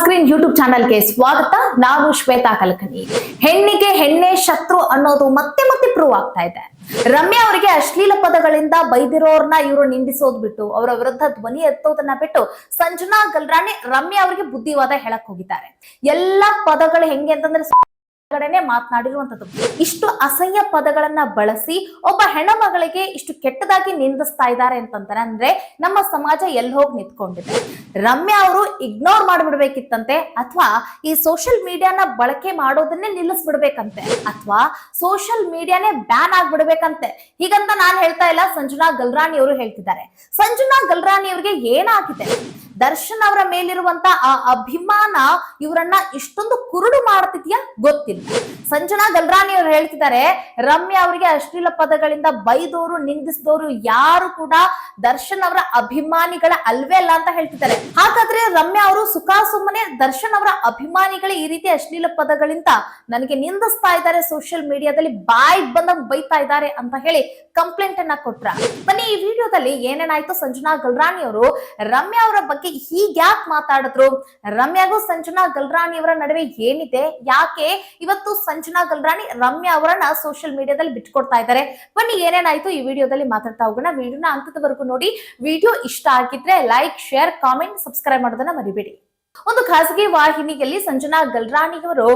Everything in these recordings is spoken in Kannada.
ಸ್ಕ್ರೀನ್ ಯೂಟ್ಯೂಬ್ ಚಾನಲ್ಗೆ ಸ್ವಾಗತ. ನಾನು ಶ್ವೇತಾ ಕಲಕನಿ ಹೆಣ್ಣಿಗೆ ಹೆಣ್ಣೆ ಶತ್ರು ಅನ್ನೋದು ಮತ್ತೆ ಮತ್ತೆ ಪ್ರೂವ್ ಆಗ್ತಾ ಇದೆ. ರಮ್ಯಾ ಅವರಿಗೆ ಅಶ್ಲೀಲ ಪದಗಳಿಂದ ಬೈದಿರೋರ್ನ ಇವರು ನಿಂದಿಸೋದ್ ಬಿಟ್ಟು, ಅವರ ವಿರುದ್ಧ ಧ್ವನಿ ಎತ್ತೋದನ್ನ ಬಿಟ್ಟು ಸಂಜನಾ ಗಲ್ರಾಣಿ ರಮ್ಯಾ ಅವರಿಗೆ ಬುದ್ಧಿವಾದ ಹೇಳಕ್ ಹೋಗಿದ್ದಾರೆ. ಎಲ್ಲಾ ಪದಗಳು ಹೆಂಗೆ ಅಂತಂದ್ರೆ ಕಡೆನೆ ಮಾತನಾಡಿರುವಂತದ್ದು ಇಷ್ಟು ಅಸಹ್ಯ ಪದಗಳನ್ನ ಬಳಸಿ ಒಬ್ಬ ಹೆಣ್ಣಮಗಳಿಗೆ ಇಷ್ಟು ಕೆಟ್ಟದಾಗಿ ನಿಂದಿಸ್ತಾ ಇದ್ದಾರೆ ಅಂತಂತಾರೆ ಅಂದ್ರೆ ನಮ್ಮ ಸಮಾಜ ಎಲ್ಲಿ ಹೋಗಿ ನಿಂತ್ಕೊಂಡಿದೆ? ರಮ್ಯಾ ಅವರು ಇಗ್ನೋರ್ ಮಾಡ್ಬಿಡ್ಬೇಕಿತ್ತಂತೆ, ಅಥವಾ ಈ ಸೋಷಿಯಲ್ ಮೀಡಿಯಾನ ಬಳಕೆ ಮಾಡೋದನ್ನೇ ನಿಲ್ಲಿಸ್ಬಿಡ್ಬೇಕಂತೆ, ಅಥವಾ ಸೋಷಿಯಲ್ ಮೀಡಿಯಾನೇ ಬ್ಯಾನ್ ಆಗ್ಬಿಡ್ಬೇಕಂತೆ. ಹೀಗಂತ ನಾನು ಹೇಳ್ತಾ ಇಲ್ಲ, ಸಂಜನಾ ಗಲ್ರಾಣಿ ಅವರು ಹೇಳ್ತಿದ್ದಾರೆ. ಸಂಜನಾ ಗಲ್ರಾಣಿ ಅವರಿಗೆ ಏನಾಗಿದೆ? ದರ್ಶನ್ ಅವರ ಮೇಲಿರುವಂತ ಆ ಅಭಿಮಾನ ಇವರನ್ನ ಇಷ್ಟೊಂದು ಕುರುಡು ಮಾಡ್ತಿದ್ಯಾ ಗೊತ್ತಿಲ್ಲ. ಸಂಜನಾ ಗಲ್ರಾಣಿ ಅವರು ಹೇಳ್ತಿದ್ದಾರೆ, ರಮ್ಯಾ ಅವರಿಗೆ ಅಶ್ಲೀಲ ಪದಗಳಿಂದ ಬೈದೋರು ನಿಂದಿಸಿದವರು ಯಾರು ಕೂಡ ದರ್ಶನ್ ಅವರ ಅಭಿಮಾನಿಗಳ ಅಲ್ವೇ ಅಲ್ಲ ಅಂತ ಹೇಳ್ತಿದ್ದಾರೆ. ಹಾಗಾದ್ರೆ ರಮ್ಯಾ ಅವರು ಸುಖ ಸುಮ್ಮನೆ ದರ್ಶನ್ ಅವರ ಅಭಿಮಾನಿಗಳೇ ಈ ರೀತಿ ಅಶ್ಲೀಲ ಪದಗಳಿಂದ ನನಗೆ ನಿಂದಿಸ್ತಾ ಇದ್ದಾರೆ ಸೋಷಿಯಲ್ ಮೀಡಿಯಾದಲ್ಲಿ ಬಾಯ್ ಬಂದಂಗ್ ಬೈತಾ ಇದ್ದಾರೆ ಅಂತ ಹೇಳಿ ಕಂಪ್ಲೇಂಟ್ ಅನ್ನ ಕೊಟ್ರ. ಬನ್ನಿ, ಈ ವಿಡಿಯೋದಲ್ಲಿ ಏನೇನಾಯ್ತು? ಸಂಜನಾ ಗಲ್ರಾಣಿ ಅವರು ರಮ್ಯಾ ಅವರ ಬಗ್ಗೆ ಹೀಗ್ಯಾಕ್ ಮಾತಾಡಿದ್ರು? ರಮ್ಯಾಗೂ ಸಂಜನಾ ಗಲ್ರಾಣಿ ಅವರ ನಡುವೆ ಏನಿದೆ? ಯಾಕೆ ಇವತ್ತು ಸಂಜನಾ ಗಲ್ರಾಣಿ ರಮ್ಯಾ ಅವರನ್ನ ಸೋಷಿಯಲ್ ಮೀಡಿಯಾದಲ್ಲಿ ಬಿಟ್ಕೊಡ್ತಾ ಇದ್ದಾರೆ. ಬನ್ನಿ ಏನೇನಾಯ್ತು ಈ ವಿಡಿಯೋದಲ್ಲಿ ಮಾತಾಡ್ತಾ ಹೋಗೋಣ. ವಿಡಿಯೋನ ಅಂತದವರೆಗೂ ನೋಡಿ. ವಿಡಿಯೋ ಇಷ್ಟ ಆಗಿದ್ರೆ ಲೈಕ್ ಶೇರ್ ಕಾಮೆಂಟ್ ಸಬ್ಸ್ಕ್ರೈಬ್ ಮಾಡೋದನ್ನ ಮರಿಬೇಡಿ. ಒಂದು ಖಾಸಗಿ ವಾಹಿನಿಯಲ್ಲಿ ಸಂಜನಾ ಗಲ್ರಾಣಿ ಅವರು,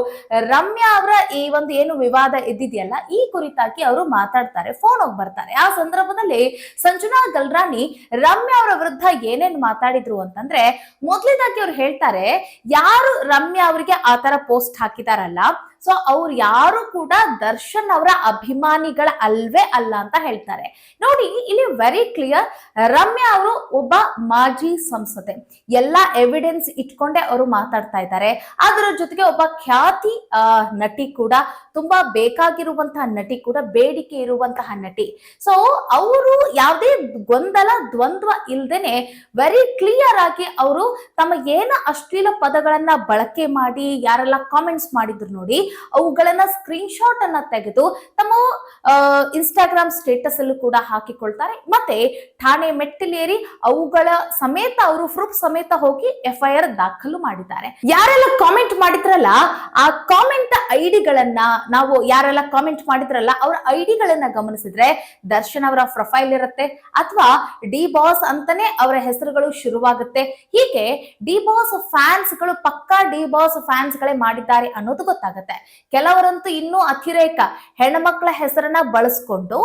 ರಮ್ಯಾ ಅವರ ಈ ಒಂದು ಏನು ವಿವಾದ ಎದ್ದಿದೆಯಲ್ಲ, ಈ ಕುರಿತಾಗಿ ಅವರು ಮಾತಾಡ್ತಾರೆ ಫೋನ್ ಹೋಗಿ ಬರ್ತಾರೆ. ಆ ಸಂದರ್ಭದಲ್ಲಿ ಸಂಜನಾ ಗಲ್ರಾಣಿ ರಮ್ಯಾ ಅವರ ವಿರುದ್ಧ ಏನೇನ್ ಮಾತಾಡಿದ್ರು ಅಂತಂದ್ರೆ ಮೊದಲನೇದಾಗಿ ಅವ್ರು ಹೇಳ್ತಾರೆ, ಯಾರು ರಮ್ಯಾ ಅವರಿಗೆ ಆ ತರ ಪೋಸ್ಟ್ ಹಾಕಿದಾರಲ್ಲ ಸೊ ಅವ್ರು ಯಾರು ಕೂಡ ದರ್ಶನ್ ಅವರ ಅಭಿಮಾನಿಗಳ ಅಲ್ವೇ ಅಲ್ಲ ಅಂತ ಹೇಳ್ತಾರೆ. ನೋಡಿ, ಇಲ್ಲಿ ವೆರಿ ಕ್ಲಿಯರ್ ರಮ್ಯಾ ಅವರು ಒಬ್ಬ ಮಾಜಿ ಸಂಸದೆ. ಎಲ್ಲಾ ಎವಿಡೆನ್ಸ್ ಇಟ್ಕೊಂಡೆ ಅವರು ಮಾತಾಡ್ತಾ ಇದ್ದಾರೆ. ಅದರ ಜೊತೆಗೆ ಒಬ್ಬ ಖ್ಯಾತಿ ನಟಿ ಕೂಡ, ತುಂಬಾ ಬೇಕಾಗಿರುವಂತಹ ನಟಿ ಕೂಡ, ಬೇಡಿಕೆ ಇರುವಂತಹ ನಟಿ. ಸೊ ಅವರು ಯಾವುದೇ ಗೊಂದಲ, ದ್ವಂದ್ವ ಇಲ್ದೇನೆ ವೆರಿ ಕ್ಲಿಯರ್ ಆಗಿ ಅವರು ತಮ್ಮ ಏನ ಅಶ್ಲೀಲ ಪದಗಳನ್ನ ಬಳಕೆ ಮಾಡಿ, ಯಾರೆಲ್ಲ ಕಾಮೆಂಟ್ಸ್ ಮಾಡಿದ್ರು ನೋಡಿ, ಅವುಗಳನ್ನ ಸ್ಕ್ರೀನ್ ಶಾಟ್ ಅನ್ನ ತೆಗೆದು ತಮ್ಮ ಇನ್ಸ್ಟಾಗ್ರಾಮ್ ಸ್ಟೇಟಸ್ ಅಲ್ಲೂ ಕೂಡ ಹಾಕಿಕೊಳ್ತಾರೆ. ಮತ್ತೆ ಠಾಣೆ ಮೆಟ್ಟಿಲೇರಿ ಅವುಗಳ ಸಮೇತ, ಅವರು ಪ್ರೂಫ್ ಸಮೇತ ಹೋಗಿ ಎಫ್ ಐ ಆರ್ ದಾಖಲು ಮಾಡಿದ್ದಾರೆ. ಯಾರೆಲ್ಲ ಕಾಮೆಂಟ್ ಮಾಡಿದ್ರಲ್ಲ, ಆ ಕಾಮೆಂಟ್ ಐಡಿಗಳನ್ನ ನಾವು ಯಾರೆಲ್ಲ ಕಾಮೆಂಟ್ ಮಾಡಿದ್ರಲ್ಲ, ಅವರ ಐಡಿಗಳನ್ನ ಗಮನಿಸಿದ್ರೆ ದರ್ಶನ್ ಅವರ ಪ್ರೊಫೈಲ್ ಇರುತ್ತೆ, ಅಥವಾ ಡಿ ಬಾಸ್ ಅಂತಾನೆ ಅವರ ಹೆಸರುಗಳು ಶುರುವಾಗುತ್ತೆ. ಹೀಗೆ ಡಿ ಬಾಸ್ ಫ್ಯಾನ್ಸ್ಗಳು ಪಕ್ಕಾ ಡಿ ಬಾಸ್ ಫ್ಯಾನ್ಸ್ ಗಳೇ ಮಾಡಿದ್ದಾರೆ ಅನ್ನೋದು ಗೊತ್ತಾಗುತ್ತೆ. ಕೆಲವರಂತೂ ಇನ್ನೂ ಅತಿರೇಕ ಹೆಣ್ಮಕ್ಳ ಹೆಸರನ್ನ ಬಳಸ್ಕೊಂಡು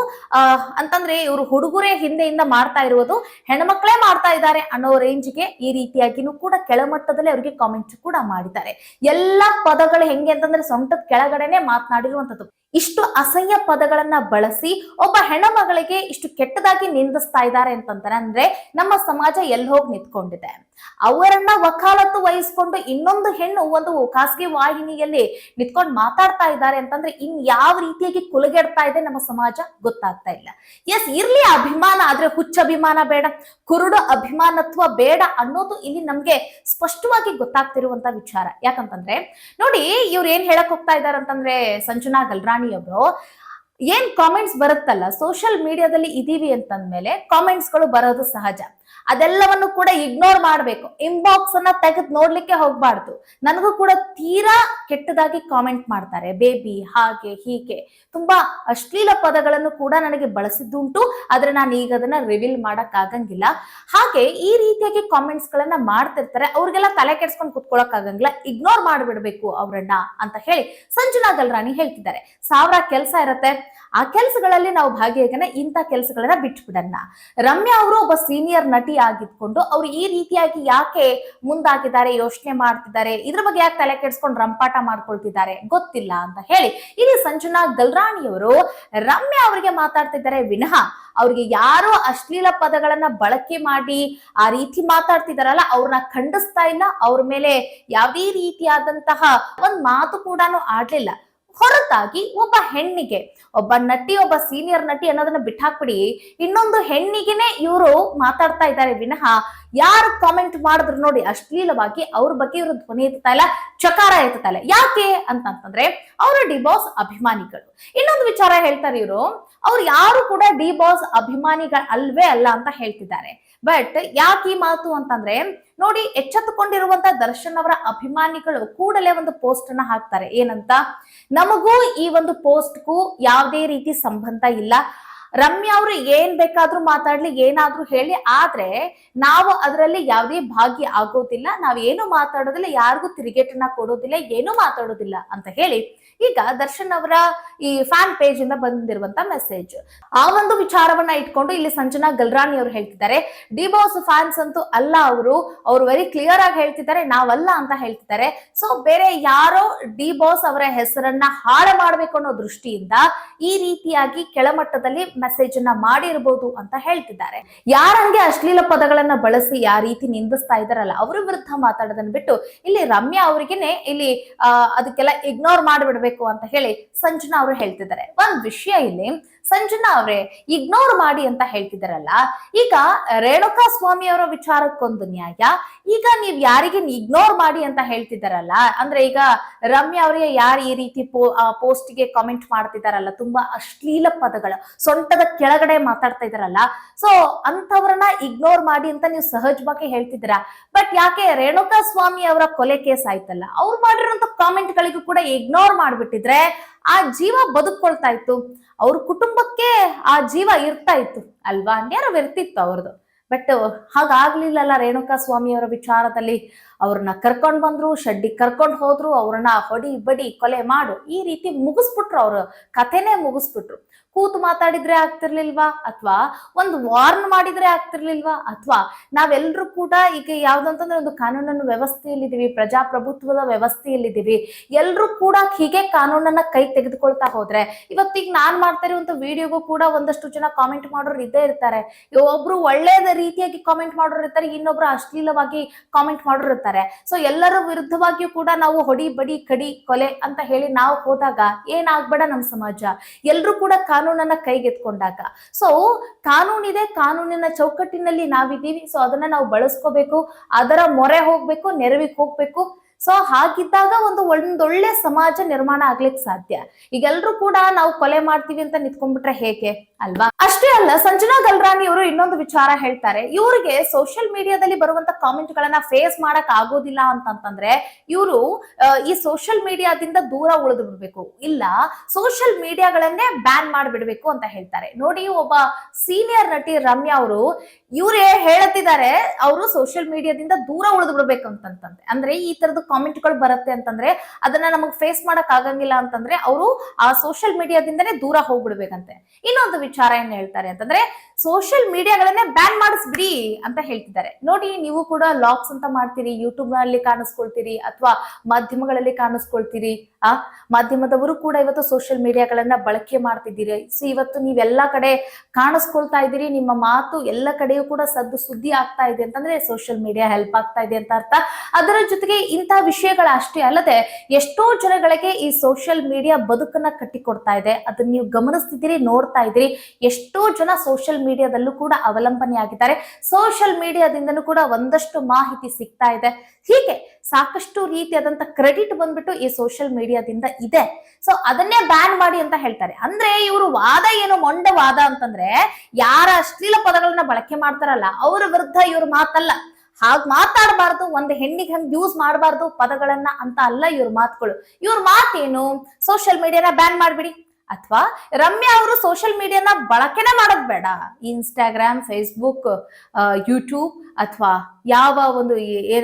ಅಂತಂದ್ರೆ ಇವರು ಹುಡುಗರೇ ಹಿಂದೆಯಿಂದ ಮಾಡ್ತಾ ಇರುವುದು ಹೆಣ್ಮಕ್ಳೇ ಮಾಡ್ತಾ ಇದ್ದಾರೆ ಅನ್ನೋ ರೇಂಜ್ಗೆ ಈ ರೀತಿಯಾಗಿನೂ ಕೂಡ ಕೆಳಮಟ್ಟದಲ್ಲಿ ಅವರಿಗೆ ಕಾಮೆಂಟ್ ಕೂಡ ಮಾಡಿದ್ದಾರೆ. ಎಲ್ಲಾ ಪದಗಳು ಹೆಂಗೆ ಅಂತಂದ್ರೆ ಸೊಂಟದ ಕೆಳಗಡೆನೆ ಮಾತನಾಡಿರುವಂತದ್ದು. ಇಷ್ಟು ಅಸಹ್ಯ ಪದಗಳನ್ನ ಬಳಸಿ ಒಬ್ಬ ಹೆಣ್ಣಮಗಳಿಗೆ ಇಷ್ಟು ಕೆಟ್ಟದಾಗಿ ನಿಂದಿಸ್ತಾ ಇದ್ದಾರೆ ಅಂತಂತಾರೆ ಅಂದ್ರೆ ನಮ್ಮ ಸಮಾಜ ಎಲ್ಲಿ ಹೋಗಿ ನಿಂತ್ಕೊಂಡಿದೆ? ಅವರನ್ನ ವಕಾಲತ್ತು ವಹಿಸ್ಕೊಂಡು ಇನ್ನೊಂದು ಹೆಣ್ಣು ಒಂದು ಖಾಸಗಿ ವಾಹಿನಿಯಲ್ಲಿ ನಿಂತ್ಕೊಂಡು ಮಾತಾಡ್ತಾ ಇದ್ದಾರೆ ಅಂತಂದ್ರೆ ಇನ್ ಯಾವ ರೀತಿಯಾಗಿ ಕುಲಗೆಡ್ತಾ ಇದೆ ನಮ್ಮ ಸಮಾಜ ಗೊತ್ತಾಗ್ತಾ ಇಲ್ಲ. ಎಸ್, ಇರ್ಲಿ ಅಭಿಮಾನ, ಆದ್ರೆ ಹುಚ್ಚ ಅಭಿಮಾನ ಬೇಡ. ಕುರುಡು ಅಭಿಮಾನತ್ವ ಬೇಡ ಅನ್ನೋದು ಇಲ್ಲಿ ನಮ್ಗೆ ಸ್ಪಷ್ಟವಾಗಿ ಗೊತ್ತಾಗ್ತಿರುವಂತ ವಿಚಾರ. ಯಾಕಂತಂದ್ರೆ, ನೋಡಿ ಇವ್ರು ಏನ್ ಹೇಳಕ್ ಹೋಗ್ತಾ ಇದಾರೆ ಅಂತಂದ್ರೆ ಸಂಜನಾ ಗಲ್ರಾಣಿ ಅವರು ಏನ್ ಕಾಮೆಂಟ್ಸ್ ಬರುತ್ತಲ್ಲ ಸೋಷಿಯಲ್ ಮೀಡಿಯಾದಲ್ಲಿ ಇದೀವಿ ಅಂತಂದ್ಮೇಲೆ ಕಾಮೆಂಟ್ಸ್ಗಳು ಬರೋದು ಸಹಜ. ಅದೆಲ್ಲವನ್ನು ಕೂಡ ಇಗ್ನೋರ್ ಮಾಡಬೇಕು. ಇನ್ಬಾಕ್ಸ್ ಅನ್ನ ತೆಗೆದು ನೋಡ್ಲಿಕ್ಕೆ ಹೋಗ್ಬಾರ್ದು. ನನಗೂ ಕೂಡ ತೀರಾ ಕೆಟ್ಟದಾಗಿ ಕಾಮೆಂಟ್ ಮಾಡ್ತಾರೆ. ಬೇಬಿ ಹಾಗೆ, ಹೀಗೆ. ತುಂಬಾ ಅಶ್ಲೀಲ ಪದಗಳನ್ನು ಕೂಡ ನನಗೆ ಬಳಸಿದ್ದುಂಟು, ಆದ್ರೆ ನಾನು ಈಗ ಅದನ್ನ ರಿವೀಲ್ ಮಾಡಕ್ ಆಗಂಗಿಲ್ಲ. ಹಾಗೆ ಈ ರೀತಿಯಾಗಿ ಕಾಮೆಂಟ್ಸ್ ಗಳನ್ನ ಮಾಡ್ತಿರ್ತಾರೆ. ಅವ್ರಿಗೆಲ್ಲ ತಲೆ ಕೆಡ್ಸ್ಕೊಂಡು ಕುತ್ಕೊಳಕ್ ಆಗಂಗಿಲ್ಲ. ಇಗ್ನೋರ್ ಮಾಡ್ಬಿಡ್ಬೇಕು ಅವ್ರನ್ನ ಅಂತ ಹೇಳಿ ಸಂಜನಾ ಗಲ್ರಾಣಿ ಹೇಳ್ತಿದ್ದಾರೆ. ಸಾವಿರ ಕೆಲಸ ಇರತ್ತೆ. ಆ ಕೆಲಸಗಳಲ್ಲಿ ನಾವು ಭಾಗಿಯಾಗನ ಇಂಥ ಕೆಲಸಗಳನ್ನ ಬಿಟ್ಬಿಡನ್ನ. ರಮ್ಯಾ ಅವರು ಒಬ್ಬ ಸೀನಿಯರ್ ನಟಿ ಆಗಿದ್ಕೊಂಡು ಅವ್ರು ಈ ರೀತಿಯಾಗಿ ಯಾಕೆ ಮುಂದಾಗಿದ್ದಾರೆ, ಯೋಚನೆ ಮಾಡ್ತಿದ್ದಾರೆ, ಇದ್ರ ಬಗ್ಗೆ ಯಾಕೆ ತಲೆ ಕೆಡ್ಸ್ಕೊಂಡು ರಂಪಾಟ ಮಾಡ್ಕೊಳ್ತಿದ್ದಾರೆ ಗೊತ್ತಿಲ್ಲ ಅಂತ ಹೇಳಿ. ಇಲ್ಲಿ ಸಂಜನಾ ಗಲ್ರಾಣಿಯವರು ರಮ್ಯಾ ಅವರಿಗೆ ಮಾತಾಡ್ತಿದ್ದಾರೆ. ವಿನಃ ಅವ್ರಿಗೆ ಯಾರು ಅಶ್ಲೀಲ ಪದಗಳನ್ನ ಬಳಕೆ ಮಾಡಿ ಆ ರೀತಿ ಮಾತಾಡ್ತಿದಾರಲ್ಲ, ಅವ್ರನ್ನ ಖಂಡಿಸ್ತಾ ಇಲ್ಲ. ಅವ್ರ ಮೇಲೆ ಯಾವುದೇ ರೀತಿಯಾದಂತಹ ಒಂದ್ ಮಾತು ಕೂಡ ಆಡ್ಲಿಲ್ಲ. ಹೊರತಾಗಿ ಒಬ್ಬ ಹೆಣ್ಣಿಗೆ, ಒಬ್ಬ ನಟಿ, ಒಬ್ಬ ಸೀನಿಯರ್ ನಟಿ ಅನ್ನೋದನ್ನ ಬಿಟ್ಟಾಕ್ಬಿಡಿ ಇನ್ನೊಂದು ಹೆಣ್ಣಿಗೆನೆ ಇವರು ಮಾತಾಡ್ತಾ ಇದ್ದಾರೆ ವಿನಃ ಯಾರು ಕಾಮೆಂಟ್ ಮಾಡಿದ್ರು ನೋಡಿ, ಅಶ್ಲೀಲವಾಗಿ ಅವ್ರ ಬಗ್ಗೆ ಇವರು ಧ್ವನಿ ಎತ್ತಾ ಇಲ್ಲ, ಚಕಾರ ಎತ್ತಾ ಇಲ್ಲ. ಯಾಕೆ ಅಂತಂತಂದ್ರೆ ಅವರು ಡಿ ಬಾಸ್ ಅಭಿಮಾನಿಗಳು. ಇನ್ನೊಂದು ವಿಚಾರ ಹೇಳ್ತಾರೆ ಇವರು, ಅವ್ರು ಯಾರು ಕೂಡ ಡಿ ಬಾಸ್ ಅಭಿಮಾನಿಗಳು ಅಲ್ವೇ ಅಲ್ಲ ಅಂತ ಹೇಳ್ತಿದ್ದಾರೆ. ಬಟ್ ಯಾಕೆ ಈ ಮಾತು ಅಂತಂದ್ರೆ, ನೋಡಿ ಎಚ್ಚೆತ್ತುಕೊಂಡಿರುವಂತ ದರ್ಶನ್ ಅವರ ಅಭಿಮಾನಿಗಳು ಕೂಡಲೇ ಒಂದು ಪೋಸ್ಟ್ ಅನ್ನ ಹಾಕ್ತಾರೆ. ಏನಂತ? ನಮಗೂ ಈ ಒಂದು ಪೋಸ್ಟ್ಗೂ ಯಾವುದೇ ರೀತಿ ಸಂಬಂಧ ಇಲ್ಲ. ರಮ್ಯಾ ಅವರು ಏನ್ ಬೇಕಾದ್ರೂ ಮಾತಾಡ್ಲಿ, ಏನಾದ್ರೂ ಹೇಳಿ. ಆದ್ರೆ ನಾವು ಅದರಲ್ಲಿ ಯಾವುದೇ ಭಾಗಿ ಆಗೋದಿಲ್ಲ. ನಾವ್ ಏನು ಮಾತಾಡೋದಿಲ್ಲ, ಯಾರಿಗೂ ತಿರುಗೇಟನ್ನ ಕೊಡೋದಿಲ್ಲ, ಏನು ಮಾತಾಡೋದಿಲ್ಲ ಅಂತ ಹೇಳಿ. ಈಗ ದರ್ಶನ್ ಅವರ ಈ ಫ್ಯಾನ್ ಪೇಜ್ ಇಂದ ಬಂದಿರುವಂತ ಮೆಸೇಜ್ ಆ ಒಂದು ವಿಚಾರವನ್ನ ಇಟ್ಕೊಂಡು ಇಲ್ಲಿ ಸಂಜನಾ ಗಲ್ರಾಣಿ ಅವರು ಹೇಳ್ತಿದ್ದಾರೆ. ಡಿ ಬಾಸ್ ಫ್ಯಾನ್ಸ್ ಅಂತೂ ಅಲ್ಲ ಅವರು. ಅವ್ರು ವೆರಿ ಕ್ಲಿಯರ್ ಆಗಿ ಹೇಳ್ತಿದ್ದಾರೆ, ನಾವಲ್ಲ ಅಂತ ಹೇಳ್ತಿದ್ದಾರೆ. ಸೊ ಬೇರೆ ಯಾರೋ ಡಿ ಬಾಸ್ ಅವರ ಹೆಸರನ್ನ ಹಾಳು ಮಾಡ್ಬೇಕು ಅನ್ನೋ ದೃಷ್ಟಿಯಿಂದ ಈ ರೀತಿಯಾಗಿ ಕೆಳಮಟ್ಟದಲ್ಲಿ ಮೆಸೇಜ್ ಅನ್ನ ಮಾಡಿರ್ಬೋದು ಅಂತ ಹೇಳ್ತಿದ್ದಾರೆ. ಯಾರಂಗೆ ಅಶ್ಲೀಲ ಪದಗಳನ್ನ ಬಳಸಿ ಯಾವ ರೀತಿ ನಿಂದಿಸ್ತಾ ಇದಾರಲ್ಲ ಅವ್ರ ವಿರುದ್ಧ ಮಾತಾಡೋದನ್ನ ಬಿಟ್ಟು ಇಲ್ಲಿ ರಮ್ಯಾ ಅವರಿಗೇನೆ ಇಲ್ಲಿ ಅದಕ್ಕೆಲ್ಲ ಇಗ್ನೋರ್ ಮಾಡಿಬಿಡ್ಬೇಕು ಅಂತ ಹೇಳಿ ಸಂಜನಾ ಅವರು ಹೇಳ್ತಿದ್ದಾರೆ. ಒಂದ್ ವಿಷಯ ಇಲ್ಲಿ ಸಂಜನಾ ಅವರೇ ಇಗ್ನೋರ್ ಮಾಡಿ ಅಂತ ಹೇಳ್ತಿದಾರಲ್ಲ, ಈಗ ರೇಣುಕಾ ಸ್ವಾಮಿ ಅವರ ವಿಚಾರಕ್ಕೊಂದು ನ್ಯಾಯ, ಈಗ ನೀವ್ ಯಾರಿಗೆ ಇಗ್ನೋರ್ ಮಾಡಿ ಅಂತ ಹೇಳ್ತಿದಾರಲ್ಲ, ಅಂದ್ರೆ ಈಗ ರಮ್ಯಾ ಅವರಿಗೆ ಯಾರು ಈ ರೀತಿ ಪೋ post ಗೆ ಕಾಮೆಂಟ್ ಮಾಡ್ತಿದಾರಲ್ಲ, ತುಂಬಾ ಅಶ್ಲೀಲ ಪದಗಳು, ಸೊಂಟದ ಕೆಳಗಡೆ ಮಾತಾಡ್ತಾ ಇದಾರಲ್ಲ ಸೊ ಅಂತವ್ರನ್ನ ಇಗ್ನೋರ್ ಮಾಡಿ ಅಂತ ನೀವು ಸಹಜವಾಗಿ ಹೇಳ್ತಿದ್ದೀರಾ ಬಟ್ ಯಾಕೆ ರೇಣುಕಾ ಸ್ವಾಮಿ ಅವರ ಕೊಲೆ ಕೇಸ್ ಆಯ್ತಲ್ಲ, ಅವ್ರು ಮಾಡಿರೋಂಥ ಕಾಮೆಂಟ್ ಗಳಿಗೂ ಕೂಡ ಇಗ್ನೋರ್ ಮಾಡ್ಬಿಟ್ಟಿದ್ರೆ ಆ ಜೀವ ಬದುಕೊಳ್ತಾ ಇತ್ತು. ಅವ್ರ ಕುಟುಂಬಕ್ಕೆ ಆ ಜೀವ ಇರ್ತಾ ಇತ್ತು. ಅಲ್ವಾ? ನೆರವಿರ್ತಿತ್ತು ಅವ್ರದ್ದು. ಬಟ್ ಹಾಗಾಗ್ಲಿಲ್ಲಲ್ಲ ರೇಣುಕಾ ಸ್ವಾಮಿ ಅವರ ವಿಚಾರದಲ್ಲಿ. ಅವ್ರನ್ನ ಕರ್ಕೊಂಡ್ ಬಂದ್ರು, ಶಡ್ಡಿ ಕರ್ಕೊಂಡ್ ಹೋದ್ರು, ಅವ್ರನ್ನ ಹೊಡಿ ಬಡಿ ಕೊಲೆ ಮಾಡು, ಈ ರೀತಿ ಮುಗಿಸ್ಬಿಟ್ರು ಅವ್ರ. ಕಥೆನೇ ಮುಗಿಸ್ಬಿಟ್ರು. ಕೂತು ಮಾತಾಡಿದ್ರೆ ಆಗ್ತಿರ್ಲಿಲ್ವಾ? ಅಥವಾ ಒಂದು ವಾರ್ನ್ ಮಾಡಿದ್ರೆ ಆಗ್ತಿರ್ಲಿಲ್ವಾ? ಅಥವಾ ನಾವೆಲ್ಲರೂ ಕೂಡ ಈಗ ಯಾವ್ದಂತಂದ್ರೆ ಒಂದು ಕಾನೂನನ್ನು ವ್ಯವಸ್ಥೆಯಲ್ಲಿದ್ದೀವಿ, ಪ್ರಜಾಪ್ರಭುತ್ವದ ವ್ಯವಸ್ಥೆಯಲ್ಲಿದ್ದೀವಿ. ಎಲ್ರು ಕೂಡ ಹೀಗೆ ಕಾನೂನನ್ನ ಕೈ ತೆಗೆದುಕೊಳ್ತಾ ಹೋದ್ರೆ, ಇವತ್ತೀಗ ನಾನ್ ಮಾಡ್ತಾ ಇರುವಂತ ವಿಡಿಯೋಗೂ ಕೂಡ ಒಂದಷ್ಟು ಜನ ಕಾಮೆಂಟ್ ಮಾಡೋರು ಇದ್ದೇ ಇರ್ತಾರೆ. ಒಬ್ರು ಒಳ್ಳೇದ ರೀತಿಯಾಗಿ ಕಾಮೆಂಟ್ ಮಾಡೋರು ಇರ್ತಾರೆ, ಇನ್ನೊಬ್ರು ಅಶ್ಲೀಲವಾಗಿ ಕಾಮೆಂಟ್ ಮಾಡೋರು ಇರ್ತಾರೆ. ಸೊ ಎಲ್ಲರ ವಿರುದ್ಧವಾಗಿಯೂ ಕೂಡ ನಾವು ಹೊಡಿ, ಬಡಿ, ಕಡಿ, ಕೊಲೆ ಅಂತ ಹೇಳಿ ನಾವು ಹೋದಾಗ ಏನಾಗ್ಬೇಡ ನಮ್ಮ ಸಮಾಜ. ಎಲ್ಲರೂ ಕೂಡ ಕಾನೂನನ್ನ ಕೈಗೆತ್ಕೊಂಡಾಗ. ಸೊ ಕಾನೂನಿದೆ, ಕಾನೂನಿನ ಚೌಕಟ್ಟಿನಲ್ಲಿ ನಾವಿದ್ದೀವಿ. ಸೊ ಅದನ್ನ ನಾವು ಬಳಸ್ಕೋಬೇಕು, ಅದರ ಮೊರೆ ಹೋಗ್ಬೇಕು, ನೆರವಿಗೆ ಹೋಗ್ಬೇಕು. ಸೊ ಹಾಗಿದ್ದಾಗ ಒಂದು ಒಂದೊಳ್ಳೆ ಸಮಾಜ ನಿರ್ಮಾಣ ಆಗ್ಲಿಕ್ಕೆ ಸಾಧ್ಯ. ಈಗೆಲ್ರೂ ಕೂಡ ನಾವು ಕೊಲೆ ಮಾಡ್ತೀವಿ ಅಂತ ನಿಂತ್ಕೊಂಡ್ಬಿಟ್ರೆ ಹೇಗೆ? ಅಲ್ವಾ? ಅಷ್ಟೇ ಅಲ್ಲ, ಸಂಜನಾ ಗಲ್ರಾಣಿ ಅವರು ಇನ್ನೊಂದು ವಿಚಾರ ಹೇಳ್ತಾರೆ. ಇವ್ರಿಗೆ ಸೋಷಿಯಲ್ ಮೀಡಿಯಾದಲ್ಲಿ ಬರುವಂತ ಕಾಮೆಂಟ್ ಗಳನ್ನ ಫೇಸ್ ಮಾಡಕ್ ಆಗೋದಿಲ್ಲ ಅಂತಂತಂದ್ರೆ, ಇವರು ಈ ಸೋಷಿಯಲ್ ಮೀಡಿಯಾದಿಂದ ದೂರ ಉಳಿದು ಬಿಡ್ಬೇಕು. ಇಲ್ಲ ಸೋಷಿಯಲ್ ಮೀಡಿಯಾಗಳನ್ನೇ ಬ್ಯಾನ್ ಮಾಡಿಬಿಡ್ಬೇಕು ಅಂತ ಹೇಳ್ತಾರೆ. ನೋಡಿ, ಒಬ್ಬ ಸೀನಿಯರ್ ನಟಿ ರಮ್ಯಾ ಅವರು, ಇವರೇ ಹೇಳುತ್ತಿದ್ದಾರೆ ಅವರು ಸೋಷಿಯಲ್ ಮೀಡಿಯಾದಿಂದ ದೂರ ಉಳಿದು ಬಿಡ್ಬೇಕು ಅಂತಂತಂದ್ರೆ ಅಂದ್ರೆ ಈ ತರದ ಕಾಮೆಂಟ್ಗಳು ಬರುತ್ತೆ ಅಂತಂದ್ರೆ ಅದನ್ನ ನಮಗೆ ಫೇಸ್ ಮಾಡಕ್ ಆಗಂಗಿಲ್ಲ ಅಂತಂದ್ರೆ ಅವರು ಆ ಸೋಷಿಯಲ್ ಮೀಡಿಯಾದಿಂದನೇ ದೂರ ಹೋಗ್ಬಿಡ್ಬೇಕಂತೆ. ಇನ್ನೊಂದು ವಿಚಾರ ಏನ್ ಹೇಳ್ತಾರೆ ಅಂತಂದ್ರೆ ಸೋಷಿಯಲ್ ಮೀಡಿಯಾಗಳನ್ನೇ ಬ್ಯಾನ್ ಮಾಡಿಸ್ಬಿಡಿ ಅಂತ ಹೇಳ್ತಿದ್ದಾರೆ. ನೋಡಿ, ನೀವು ಕೂಡ ಲಾಗ್ಸ್ ಅಂತ ಮಾಡ್ತೀರಿ ಯೂಟ್ಯೂಬ್ನಲ್ಲಿ ಕಾಣಿಸ್ಕೊಳ್ತೀರಿ ಅಥವಾ ಮಾಧ್ಯಮಗಳಲ್ಲಿ ಕಾಣಿಸ್ಕೊಳ್ತೀರಿ, ಆ? ಮಾಧ್ಯಮದವರು ಕೂಡ ಇವತ್ತು ಸೋಷಿಯಲ್ ಮೀಡಿಯಾಗಳನ್ನ ಬಳಕೆ ಮಾಡ್ತಿದ್ದೀರಿ. ಸೊ ಇವತ್ತು ನೀವೆಲ್ಲ ಕಡೆ ಕಾಣಿಸ್ಕೊಳ್ತಾ ಇದ್ದೀರಿ, ನಿಮ್ಮ ಮಾತು ಎಲ್ಲ ಕಡೆಯೂ ಕೂಡ ಸದ್ದು ಸುದ್ದಿ ಆಗ್ತಾ ಇದೆ ಅಂತಂದ್ರೆ ಸೋಷಿಯಲ್ ಮೀಡಿಯಾ ಹೆಲ್ಪ್ ಆಗ್ತಾ ಇದೆ ಅಂತ ಅರ್ಥ. ಅದರ ಜೊತೆಗೆ ಇಂತಹ ವಿಷಯಗಳ ಅಷ್ಟೇ ಅಲ್ಲದೆ, ಎಷ್ಟೋ ಜನಗಳಿಗೆ ಈ ಸೋಷಿಯಲ್ ಮೀಡಿಯಾ ಬದುಕನ್ನ ಕಟ್ಟಿಕೊಡ್ತಾ ಇದೆ. ಅದನ್ನ ನೀವು ಗಮನಿಸ್ತಿದ್ದೀರಿ, ನೋಡ್ತಾ ಇದ್ದೀರಿ. ಎಷ್ಟೋ ಜನ ಸೋಷಿಯಲ್ ಮೀಡಿಯಾದಲ್ಲೂ ಕೂಡ ಅವಲಂಬನೆ ಆಗಿದ್ದಾರೆ ಸೋಷಿಯಲ್ ಮೀಡಿಯಾದಿಂದನೂ ಕೂಡ ಒಂದಷ್ಟು ಮಾಹಿತಿ ಸಿಗ್ತಾ ಇದೆ. ಹೀಗೆ ಸಾಕಷ್ಟು ರೀತಿಯಾದಂತ ಕ್ರೆಡಿಟ್ ಬಂದ್ಬಿಟ್ಟು ಈ ಸೋಷಿಯಲ್ ಮೀಡಿಯಾದಿಂದ ಇದೆ. ಸೊ ಅದನ್ನೇ ಬ್ಯಾನ್ ಮಾಡಿ ಅಂತ ಹೇಳ್ತಾರೆ. ಅಂದ್ರೆ ಇವರು ವಾದ ಏನು ಮೊಂಡ ವಾದ ಅಂತಂದ್ರೆ ಯಾರ ಅಶ್ಲೀಲ ಪದಗಳನ್ನ ಬಳಕೆ ಮಾಡ್ತಾರಲ್ಲ, ಅವ್ರ ವಿರುದ್ಧ ಇವ್ರ ಮಾತಲ್ಲ. ಹಾಗ ಮಾತಾಡಬಾರ್ದು, ಒಂದು ಹೆಣ್ಣಿಗೆ ಹಂಗ್ ಯೂಸ್ ಮಾಡಬಾರ್ದು ಪದಗಳನ್ನ ಅಂತ ಅಲ್ಲ ಇವ್ರ ಮಾತುಗಳು. ಇವ್ರ ಮಾತೇನು? ಸೋಷಿಯಲ್ ಮೀಡಿಯಾನ ಬ್ಯಾನ್ ಮಾಡ್ಬಿಡಿ. ಅಥವಾ ರಮ್ಯಾ ಅವರು ಸೋಷಿಯಲ್ ಮೀಡಿಯಾನ ಬಳಕೆನೆ ಮಾಡೋದ್ ಬೇಡ. ಇನ್ಸ್ಟಾಗ್ರಾಮ್ ಫೇಸ್ಬುಕ್ ಯೂಟ್ಯೂಬ್ ಅಥವಾ ಯಾವ ಒಂದು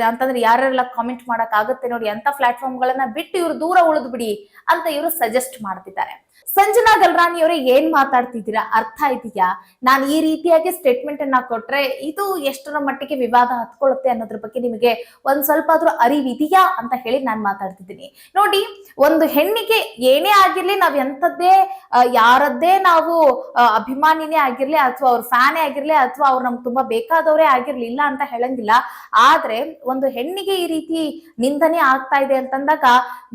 ಅಂತಂದ್ರೆ ಯಾರೆಲ್ಲ ಕಾಮೆಂಟ್ ಮಾಡಕ್ ಆಗುತ್ತೆ ನೋಡಿ ಅಂತ ಪ್ಲಾಟ್ಫಾರ್ಮ್ಗಳನ್ನ ಬಿಟ್ಟು ಇವ್ರು ದೂರ ಉಳಿದು ಬಿಡಿ ಅಂತ ಇವರು ಸಜೆಸ್ಟ್ ಮಾಡ್ತಿದ್ದಾರೆ. ಸಂಜನಾ ಗಲ್ರಾಣಿ ಅವರೇ ಏನ್ ಮಾತಾಡ್ತಿದ್ದೀರಾ? ಅರ್ಥ ಇದೆಯಾ ನಾನು ಈ ರೀತಿಯಾಗಿ ಸ್ಟೇಟ್ಮೆಂಟ್ ಅನ್ನ ಕೊಟ್ರೆ ಇದು ಎಷ್ಟರ ಮಟ್ಟಿಗೆ ವಿವಾದ ಹತ್ಕೊಳ್ಳುತ್ತೆ ಅನ್ನೋದ್ರ ಬಗ್ಗೆ ನಿಮಗೆ ಒಂದ್ ಸ್ವಲ್ಪ ಆದ್ರೂ ಅರಿವಿದೆಯಾ ಅಂತ ಹೇಳಿ ನಾನು ಮಾತಾಡ್ತಿದ್ದೀನಿ. ನೋಡಿ, ಒಂದು ಹೆಣ್ಣಿಗೆ ಏನೇ ಆಗಿರ್ಲಿ ನಾವ್ ಎಂಥದ್ದೇ ಯಾರದ್ದೇ ನಾವು ಅಭಿಮಾನಿನೇ ಆಗಿರ್ಲಿ ಅಥವಾ ಅವ್ರ ಫ್ಯಾನೇ ಆಗಿರ್ಲಿ ಅಥವಾ ಅವ್ರು ನಮ್ಗೆ ತುಂಬಾ ಬೇಕಾದವರೇ ಆಗಿರ್ಲಿ ಇಲ್ಲ ಅಂತ ಹೇಳಂಗಿಲ್ಲ. ಆದ್ರೆ ಒಂದು ಹೆಣ್ಣಿಗೆ ಈ ರೀತಿ ನಿಂದನೆ ಆಗ್ತಾ ಇದೆ ಅಂತಂದಾಗ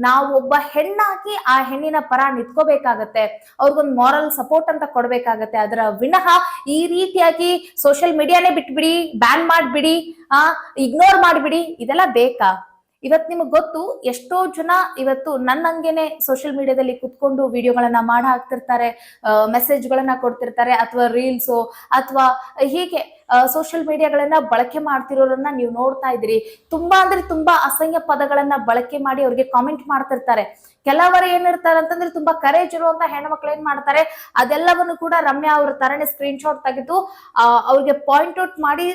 ನಾವು ಒಬ್ಬ ಹೆಣ್ಣಾಗಿ ಆ ಹೆಣ್ಣಿನ ಪರ ನಿಂತ್ಕೋಬೇಕಾಗತ್ತೆ. ಅವ್ರಿಗೊಂದು ಮಾರಲ್ ಸಪೋರ್ಟ್ ಅಂತ ಕೊಡ್ಬೇಕಾಗತ್ತೆ. ಅದರ ವಿನಃ ಈ ರೀತಿಯಾಗಿ ಸೋಷಿಯಲ್ ಮೀಡಿಯಾನೇ ಬಿಟ್ಬಿಡಿ ಬ್ಯಾನ್ ಮಾಡ್ಬಿಡಿ, ಆ ಇಗ್ನೋರ್ ಮಾಡ್ಬಿಡಿ, ಇದೆಲ್ಲ ಬೇಕಾ? ಇವತ್ ನಿಮಗ್ ಗೊತ್ತು, ಎಷ್ಟೋ ಜನ ಇವತ್ತು ನನ್ನಂಗೆನೆ ಸೋಷಿಯಲ್ ಮೀಡಿಯಾದಲ್ಲಿ ಕುತ್ಕೊಂಡು ವಿಡಿಯೋಗಳನ್ನ ಮಾಡ ಹಾಕ್ತಿರ್ತಾರೆ ಮೆಸೇಜ್ಗಳನ್ನ ಕೊಡ್ತಿರ್ತಾರೆ ಅಥವಾ ರೀಲ್ಸು ಅಥವಾ ಹೀಗೆ ಸೋಷಿಯಲ್ ಮೀಡಿಯಾಗಳನ್ನ ಬಳಕೆ ಮಾಡ್ತಿರೋರನ್ನ ನೀವು ನೋಡ್ತಾ ಇದ್ದೀರಿ. ತುಂಬಾ ಅಂದ್ರೆ ತುಂಬಾ ಅಸಹ್ಯ ಪದಗಳನ್ನ ಬಳಕೆ ಮಾಡಿ ಅವ್ರಿಗೆ ಕಾಮೆಂಟ್ ಮಾಡ್ತಿರ್ತಾರೆ. ಕೆಲವರು ಏನಿರ್ತಾರೆ ಅಂತಂದ್ರೆ ತುಂಬಾ ಕರೇಜ್ ಇರುವಂತ ಹೆಣ್ಮಕ್ಳು ಏನ್ ಮಾಡ್ತಾರೆ, ಅದೆಲ್ಲವನ್ನು ಕೂಡ ರಮ್ಯಾ ಅವ್ರ ತರಣೆ ಸ್ಕ್ರೀನ್ ಶಾಟ್ ತೆಗೆದು ಅವ್ರಿಗೆ ಪಾಯಿಂಟ್ ಔಟ್ ಮಾಡಿ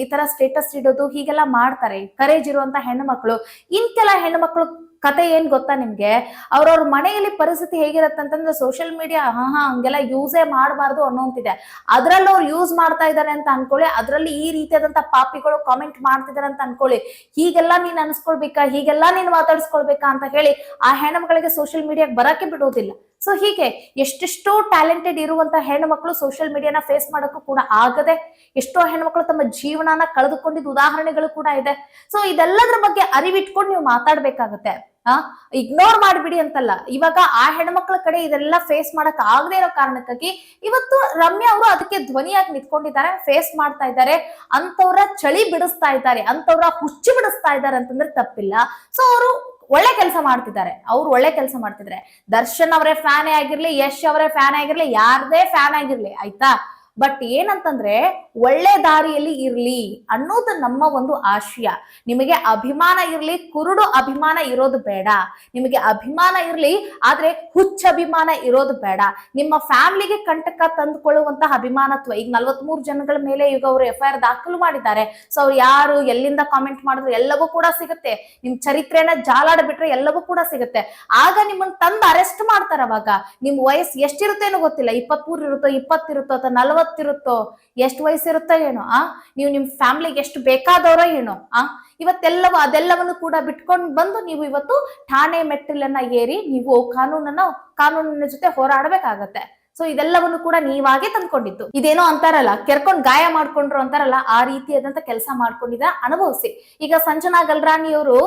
ಈ ತರ ಸ್ಟೇಟಸ್ ಇಡೋದು ಹೀಗೆಲ್ಲ ಮಾಡ್ತಾರೆ. ಕರೇಜ್ ಇರುವಂತ ಹೆಣ್ಮಕ್ಳು. ಇಂತೆಲ್ಲ ಹೆಣ್ಮಕ್ಳು ಕತೆ ಏನ್ ಗೊತ್ತಾ ನಿಮ್ಗೆ? ಅವ್ರವ್ರ ಮನೆಯಲ್ಲಿ ಪರಿಸ್ಥಿತಿ ಹೇಗಿರತ್ತೆ ಅಂತಂದ್ರೆ ಸೋಷಿಯಲ್ ಮೀಡಿಯಾ ಹಾ ಹಾ, ಹಂಗೆಲ್ಲ ಯೂಸೇ ಮಾಡಬಾರ್ದು ಅನ್ನೋಂತಿದೆ. ಅದ್ರಲ್ಲಿ ಅವ್ರು ಯೂಸ್ ಮಾಡ್ತಾ ಇದ್ದಾರೆ ಅಂತ ಅನ್ಕೊಳ್ಳಿ, ಅದ್ರಲ್ಲಿ ಈ ರೀತಿಯಾದಂತ ಪಾಪಿಗಳು ಕಾಮೆಂಟ್ ಮಾಡ್ತಿದಾರೆ ಅಂತ ಅನ್ಕೊಳ್ಳಿ. ಹೀಗೆಲ್ಲ ನೀನ್ ಅನ್ಸ್ಕೊಳ್ಬೇಕಾ? ಹೀಗೆಲ್ಲ ನೀನ್ ಮಾತಾಡ್ಸ್ಕೊಳ್ಬೇಕಾ ಅಂತ ಹೇಳಿ ಆ ಹೆಣ್ಮಗಳಿಗೆ ಸೋಷಿಯಲ್ ಮೀಡಿಯಾಗೆ ಬರಕ್ಕೆ ಬಿಡೋದಿಲ್ಲ ಸೊ ಹೀಗೆ ಎಷ್ಟೆಷ್ಟೋ ಟ್ಯಾಲೆಂಟೆಡ್ ಇರುವಂತ ಹೆಣ್ಮಕ್ಳು ಸೋಷಿಯಲ್ ಮೀಡಿಯಾನ ಫೇಸ್ ಮಾಡೋಕ್ಕೂ ಕೂಡ ಆಗದೆ ಎಷ್ಟೋ ಹೆಣ್ಮಕ್ಳು ತಮ್ಮ ಜೀವನನ ಕಳೆದುಕೊಂಡಿದ್ದ ಉದಾಹರಣೆಗಳು ಕೂಡ ಇದೆ. ಸೊ ಇದೆಲ್ಲದ್ರ ಬಗ್ಗೆ ಅರಿವಿಟ್ಕೊಂಡು ನೀವು ಮಾತಾಡ್ಬೇಕಾಗತ್ತೆ. ಆ ಇಗ್ನೋರ್ ಮಾಡ್ಬಿಡಿ ಅಂತಲ್ಲ. ಇವಾಗ ಆ ಹೆಣ್ಮಕ್ಳ ಕಡೆ ಇದೆಲ್ಲ ಫೇಸ್ ಮಾಡಕ್ ಆಗದೆ ಇರೋ ಕಾರಣಕ್ಕಾಗಿ ಇವತ್ತು ರಮ್ಯಾ ಅವರು ಅದಕ್ಕೆ ಧ್ವನಿಯಾಗಿ ನಿಂತ್ಕೊಂಡಿದ್ದಾರೆ. ಫೇಸ್ ಮಾಡ್ತಾ ಇದ್ದಾರೆ. ಅಂತವ್ರ ಚಳಿ ಬಿಡಿಸ್ತಾ ಇದ್ದಾರೆ. ಅಂತವ್ರ ಹುಚ್ಚಿ ಬಿಡಿಸ್ತಾ ಇದ್ದಾರೆ ಅಂತಂದ್ರೆ ತಪ್ಪಿಲ್ಲ. ಸೊ ಅವರು ಒಳ್ಳೆ ಕೆಲಸ ಮಾಡ್ತಿದ್ದಾರೆ. ಅವ್ರು ಒಳ್ಳೆ ಕೆಲಸ ಮಾಡ್ತಿದ್ದಾರೆ. ದರ್ಶನ್ ಅವರೇ ಫ್ಯಾನೇ ಆಗಿರ್ಲಿ, ಯಶ್ ಅವರೇ ಫ್ಯಾನ್ ಆಗಿರ್ಲಿ, ಯಾರದೇ ಫ್ಯಾನ್ ಆಗಿರ್ಲಿ, ಆಯ್ತಾ? ಬಟ್ ಏನಂತಂದ್ರೆ, ಒಳ್ಳೆ ದಾರಿಯಲ್ಲಿ ಇರ್ಲಿ ಅನ್ನೋದು ನಮ್ಮ ಒಂದು ಆಶಯ. ನಿಮಗೆ ಅಭಿಮಾನ ಇರ್ಲಿ, ಕುರುಡು ಅಭಿಮಾನ ಇರೋದು ಬೇಡ. ನಿಮಗೆ ಅಭಿಮಾನ ಇರ್ಲಿ, ಆದ್ರೆ ಹುಚ್ಚ ಅಭಿಮಾನ ಇರೋದು ಬೇಡ. ನಿಮ್ಮ ಫ್ಯಾಮಿಲಿಗೆ ಕಂಟಕ ತಂದುಕೊಳ್ಳುವಂತಹ ಅಭಿಮಾನತ್ವ ಈಗ ನಲ್ವತ್ಮೂರು ಜನಗಳ ಮೇಲೆ ಈಗ ಅವರು ಎಫ್ ಆರ್ ದಾಖಲು ಮಾಡಿದ್ದಾರೆ. ಸೊ ಅವ್ರು ಯಾರು, ಎಲ್ಲಿಂದ ಕಾಮೆಂಟ್ ಮಾಡಿದ್ರು, ಎಲ್ಲವೂ ಕೂಡ ಸಿಗುತ್ತೆ. ನಿಮ್ ಚರಿತ್ರೆನ ಜಾಲಾಡ್ಬಿಟ್ರೆ ಎಲ್ಲವೂ ಕೂಡ ಸಿಗುತ್ತೆ. ಆಗ ನಿಮ್ಮನ್ನ ತಂದು ಅರೆಸ್ಟ್ ಮಾಡ್ತಾರ ಅವಾಗ. ನಿಮ್ ವಯಸ್ಸು ಎಷ್ಟಿರುತ್ತೇನೋ ಗೊತ್ತಿಲ್ಲ. ಇಪ್ಪತ್ಮೂರು ಇರುತ್ತೋ ಇಪ್ಪತ್ತಿರುತ್ತೋ ಅಥವಾ ನಲವತ್ತಿರುತ್ತೋ ಎಷ್ಟು ವಯಸ್ಸಿರುತ್ತೋ ಏನೋ, ಆ? ನೀವು ನಿಮ್ ಫ್ಯಾಮಿಲಿಗೆ ಎಷ್ಟು ಬೇಕಾದವರೋ ಏನೋ, ಆ? ಇವತ್ತೆಲ್ಲವೂ ಅದೆಲ್ಲವನ್ನು ಕೂಡ ಬಿಟ್ಕೊಂಡು ಬಂದು ನೀವು ಇವತ್ತು ಠಾಣೆ ಮೆಟ್ಟಿಲನ್ನ ಏರಿ ನೀವು ಕಾನೂನನ್ನ, ಕಾನೂನಿನ ಜೊತೆ ಹೋರಾಡಬೇಕಾಗತ್ತೆ. ಸೊ ಇದೆಲ್ಲವನ್ನು ಕೂಡ ನೀವಾಗೆ ತಂದ್ಕೊಂಡಿತ್ತು ಇದೇನೋ ಅಂತಾರಲ್ಲ, ಕೆರ್ಕೊಂಡ್ ಗಾಯ ಮಾಡ್ಕೊಂಡ್ರು ಅಂತಾರಲ್ಲ, ಆ ರೀತಿಯಾದಂತ ಕೆಲಸ ಮಾಡ್ಕೊಂಡಿದ ಅನುಭವಿಸಿ. ಈಗ ಸಂಜನಾ ಗಲ್ರಾಣಿ ಅವರು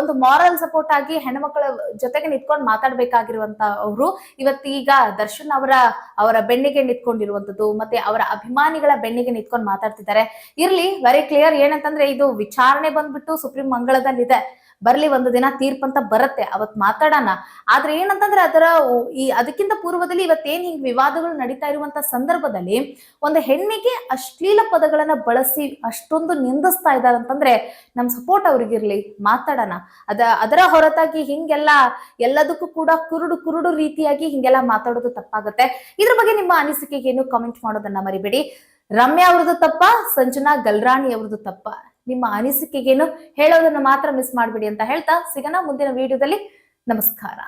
ಒಂದು ಮಾರಲ್ ಸಪೋರ್ಟ್ ಆಗಿ ಹೆಣ್ಮಕ್ಳ ಜೊತೆಗೆ ನಿಂತ್ಕೊಂಡು ಮಾತಾಡ್ಬೇಕಾಗಿರುವಂತ ಅವರು ಇವತ್ತೀಗ ದರ್ಶನ್ ಅವರ ಅವರ ಬೆನ್ನಿಗೆ ನಿಂತ್ಕೊಂಡಿರುವಂತದ್ದು, ಮತ್ತೆ ಅವರ ಅಭಿಮಾನಿಗಳ ಬೆನ್ನಿಗೆ ನಿಂತ್ಕೊಂಡು ಮಾತಾಡ್ತಿದ್ದಾರೆ. ಇರ್ಲಿ ವೆರಿ ಕ್ಲಿಯರ್ ಏನಂತಂದ್ರೆ ಇದು ವಿಚಾರಣೆ ಬಂದ್ಬಿಟ್ಟು ಸುಪ್ರೀಂ ಮಂಗಳದಲ್ಲಿದೆ. ಬರ್ಲಿ ಒಂದು ದಿನ ತೀರ್ಪಂತ ಬರುತ್ತೆ, ಅವತ್ ಮಾತಾಡೋಣ. ಆದ್ರೆ ಏನಂತಂದ್ರೆ ಅದರ ಈ ಅದಕ್ಕಿಂತ ಪೂರ್ವದಲ್ಲಿ ಇವತ್ತೇನ್ ಹಿಂಗ್ ವಿವಾದಗಳು ನಡೀತಾ ಇರುವಂತ ಸಂದರ್ಭದಲ್ಲಿ ಒಂದು ಹೆಣ್ಣಿಗೆ ಅಶ್ಲೀಲ ಪದಗಳನ್ನ ಬಳಸಿ ಅಷ್ಟೊಂದು ನಿಂದಿಸ್ತಾ ಇದ್ದಾರೆ ಅಂತಂದ್ರೆ ನಮ್ ಸಪೋರ್ಟ್ ಅವ್ರಿಗಿರ್ಲಿ, ಮಾತಾಡೋಣ. ಅದ, ಅದರ ಹೊರತಾಗಿ ಹಿಂಗೆಲ್ಲ ಎಲ್ಲದಕ್ಕೂ ಕೂಡ ಕುರುಡು ಕುರುಡು ರೀತಿಯಾಗಿ ಹಿಂಗೆಲ್ಲ ಮಾತಾಡೋದು ತಪ್ಪಾಗುತ್ತೆ. ಇದ್ರ ಬಗ್ಗೆ ನಿಮ್ಮ ಅನಿಸಿಕೆಗೇನು ಕಾಮೆಂಟ್ ಮಾಡೋದನ್ನ ಮರಿಬೇಡಿ. ರಮ್ಯಾ ಅವ್ರದ್ದು ತಪ್ಪ, ಸಂಜನಾ ಗಲ್ರಾಣಿ ಅವ್ರದ್ದು ತಪ್ಪ. ನಿಮ್ಮ ಅನಿಸಿಕೆಗೇನು ಹೇಳೋದನ್ನ ಮಾತ್ರ ಮಿಸ್ ಮಾಡ್ಬಿಡಿ ಅಂತ ಹೇಳ್ತಾ ಸಿಗೋಣ ಮುಂದಿನ ವಿಡಿಯೋದಲ್ಲಿ ನಮಸ್ಕಾರ.